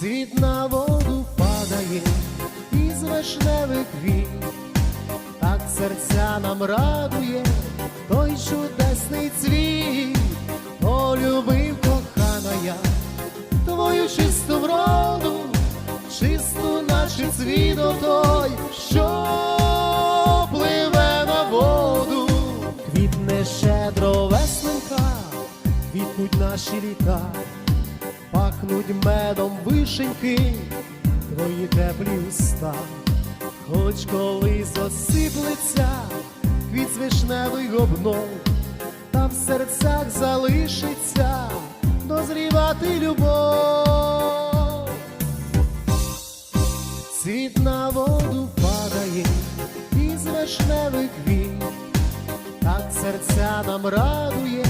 Світ на воду падає із вишневих вій, так серця нам радує той чудесний цвіт, полюбив кохана я твою чисту вроду, чисту, наче цвіт той, що пливе на воду, квітне щедро весненька, квітнуть наші літа пахнуть медом вишеньки, твої теплі уста, хоч колись осиплеться квіт з вишневий обнов, та в серцях залишиться дозрівати любов. Світ на воду падає із вишневих вій, так серця нам радує